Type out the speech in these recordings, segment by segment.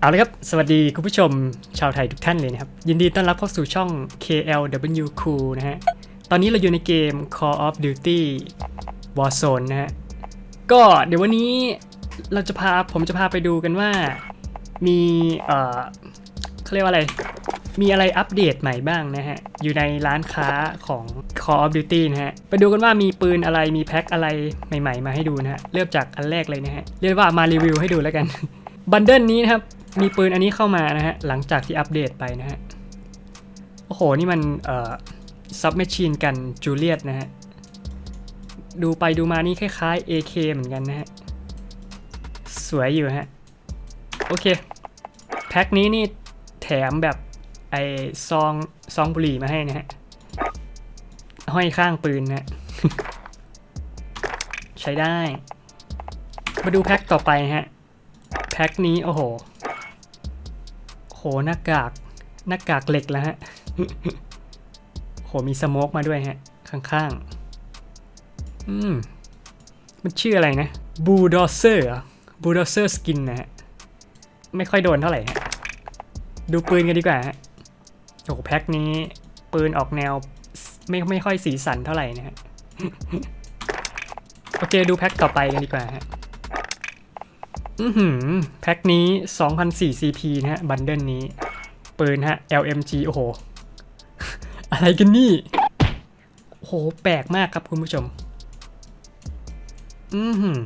เอาละครับ สวัสดีคุณผู้ชมชาวไทยทุกท่านเลยนะครับ ยินดีต้อนรับเข้าสู่ช่อง KLW Cool นะฮะ ตอนนี้เราอยู่ในเกม Call of Duty Warzone นะฮะ ก็เดี๋ยววันนี้เราจะพาผมจะพาไปดูกันว่ามีเอ่อเขาเรียกว่าอะไร มีอะไรอัปเดตใหม่บ้างนะฮะ อยู่ในร้านค้าของ Call of Duty นะฮะ ไปดูกันว่ามีปืนอะไรมีแพ็คอะไรใหม่ ๆ มาให้ดูนะฮะ เริ่มจากอันแรกเลยนะฮะ เรียกว่ามารีวิวให้ดูแล้วกัน บันเดิลนี้นะครับ มีปืนอันนี้เข้ามานะฮะ หลังจากที่อัปเดตไปนะฮะ โอ้โห นี่มันเอ่อซับแมชชีนกันจูเลียตนะฮะ ดูไปดูมานี่คล้ายๆ AK เหมือนกันนะฮะ สวยอยู่ฮะ โอเค แพ็คนี้นี่แถมแบบไอซองซองบุหรี่มาให้นะฮะ ห้อยข้างปืนนะฮะใช้ได้ มาดูแพ็คต่อไปฮะ แพ็คนี้ โอ้โห โหหน้ากากหน้ากากเหล็กแล้วฮะโหมีสโมกมาด้วยฮะ ข้างๆ อืม มันชื่ออะไรนะบูดอเซอร์บูดอเซอร์สกินนะฮะ ไม่ค่อยโดนเท่าไหร่ฮะ ดูปืนกันดีกว่าฮะโอ้แพ็คนี้ ปืนออกแนว ไม่ไม่ค่อยสีสันเท่าไหร่นะฮะ โอเค ดูแพ็คต่อไปกันดีกว่าฮะ อือหือแพ็คนี้ 2004 CP นะฮะ บันเดิลนี้ ปืนฮะ LMG โอ้โห อะไรกันนี่ โอ้โห แปลกมากครับคุณผู้ชม อือหือ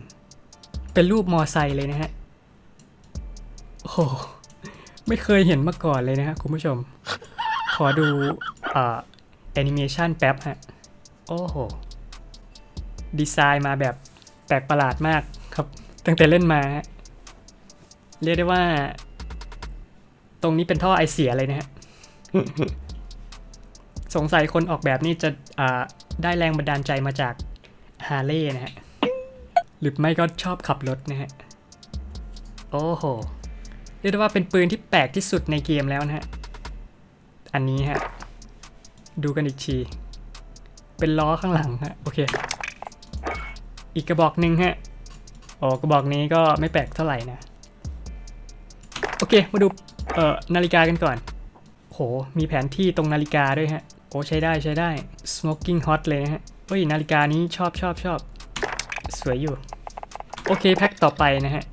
เป็นรูปมอไซค์เลยนะฮะ โอ้โห ไม่เคยเห็นมาก่อนเลยนะฮะคุณผู้ชม ขอดูเอ่อแอนิเมชันแป๊บฮะ โอ้โห ดีไซน์มาแบบแปลกประหลาดมากครับ ตั้งแต่เล่นมาฮะ เรียกได้ว่า ตรงนี้เป็นท่อไอเสียเลยนะฮะ สงสัยคนออกแบบนี่จะอ่าได้แรงบันดาลใจมาจากฮาร์เลย์นะฮะ หรือไม่ก็ชอบขับรถนะฮะ โอ้โห เรียกได้ว่าเป็นปืนที่แปลกที่สุดในเกมแล้วนะฮะ อันนี้ฮะ ดูกันอีกที เป็นล้อข้างหลังฮะ โอเค อีกกระบอกหนึ่งฮะ โอ้กระบอกนี้ก็ไม่แปลกเท่าไหร่นะ โอเค มาดูเอ่อนาฬิกากันก่อน โห มีแผนที่ตรงนาฬิกาด้วยฮะ โอ้ใช้ได้ใช้ได้ smoking hot เลยนะฮะเฮ้ยนาฬิกานี้ชอบชอบชอบ สวยอยู่ โอเคแพ็คต่อไปนะฮะ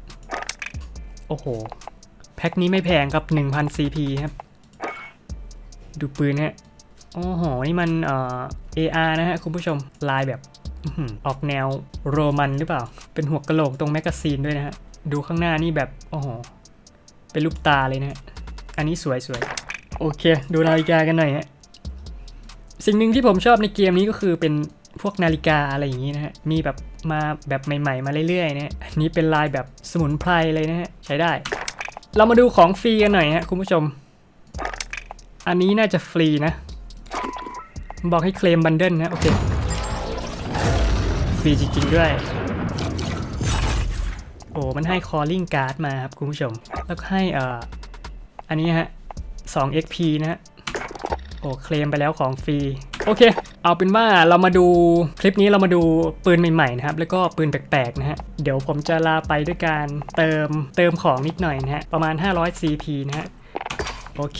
โอ้โห แพ็คนี้ไม่แพงครับ 1,000 CP ครับ ดูปืนฮะ โอ้โห นี่มันเอ่อ AR นะฮะ คุณผู้ชมลายแบบออหือออกแนวโรมันหรือเปล่า เป็นหัวกะโหลกตรงแมกกาซีนด้วยนะฮะ ดูข้างหน้านี่แบบ โอ้โห เป็นรูปตาเลยนะฮะอันนี้สวยสวยโอเค ดูนาฬิกากันหน่อยฮะสิ่งหนึ่งที่ผมชอบในเกมนี้ก็คือเป็นพวกนาฬิกาอะไรอย่างนี้นะฮะ มีแบบมาแบบใหม่ ๆ มาเรื่อยๆนะฮะอันนี้เป็นลายแบบสมุนไพรเลยนะฮะ ใช้ได้ เรามาดูของฟรีกันหน่อยฮะคุณผู้ชม อันนี้น่าจะฟรีนะ บอกให้เคลมบันเดิลนะ โอเค ฟรีจริงๆด้วย โอ้มันให้ calling card มาครับคุณผู้ชม แล้วก็ให้เอ่ออันนี้ฮะ2 XP นะฮะโอ้เคลมไปแล้วของฟรี โอเค เอาเป็นว่าเรามาดูคลิปนี้เรามาดูปืนใหม่ๆนะครับ แล้วก็ปืนแปลกๆนะฮะ เดี๋ยวผมจะลาไปด้วยการเติมเติมของนิดหน่อยนะฮะ ประมาณ 500 CP นะฮะ โอเค